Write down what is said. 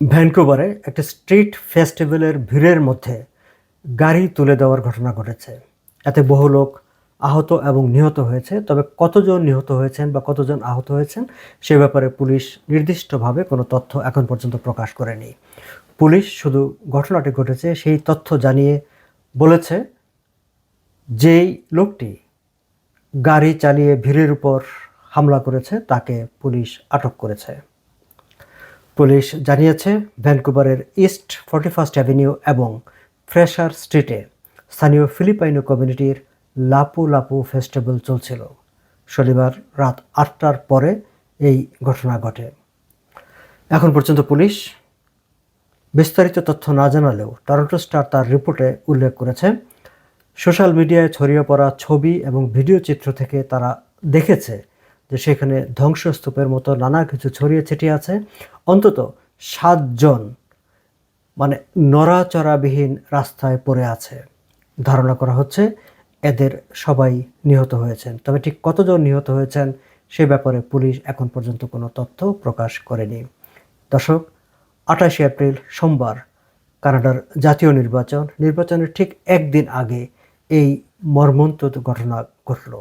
ভ্যানকুভারে একটা স্ট্রিট ফেস্টিভ্যালের ভিড়ের মধ্যে গাড়ি তুলে দেওয়ার ঘটনা ঘটেছে। এতে বহু লোক আহত এবং নিহত হয়েছে। তবে কতজন নিহত হয়েছেন বা কতজন আহত হয়েছেন সে ব্যাপারে পুলিশ নির্দিষ্টভাবে কোনো তথ্য এখন পর্যন্ত প্রকাশ করেনি। পুলিশ শুধু ঘটনাটি ঘটেছে, সেই তথ্য জানিয়ে বলেছে যেই লোকটি গাড়ি চালিয়ে ভিড়ের উপর হামলা করেছে, তাকে পুলিশ আটক করেছে। পুলিশ জানিয়েছে, ভ্যানকুভারের ইস্ট ফর্টি ফার্স্ট অ্যাভিনিউ এবং ফ্রেশার স্ট্রিটে স্থানীয় ফিলিপাইনো কমিউনিটির লাপু লাপু ফেস্টিভ্যাল চলছিল। শনিবার রাত আটটার পরে এই ঘটনা ঘটে। এখন পর্যন্ত পুলিশ বিস্তারিত তথ্য না জানালেও টরন্টো স্টার তার রিপোর্টে উল্লেখ করেছে, সোশ্যাল মিডিয়ায় ছড়িয়ে পড়া ছবি এবং ভিডিও চিত্র থেকে তারা দেখেছে যে সেখানে ধ্বংসস্তূপের মতো নানা কিছু ছড়িয়ে ছিটিয়ে আছে। অন্তত সাতজন মানে নড়াচড়াবিহীন রাস্তায় পড়ে আছে। ধারণা করা হচ্ছে এদের সবাই নিহত হয়েছেন। তবে ঠিক কতজন নিহত হয়েছেন সে ব্যাপারে পুলিশ এখন পর্যন্ত কোনো তথ্য প্রকাশ করেনি। দর্শক, আঠাশে এপ্রিল সোমবার কানাডার জাতীয় নির্বাচন। নির্বাচনের ঠিক একদিন আগে এই মর্মন্তুদ ঘটনা ঘটল।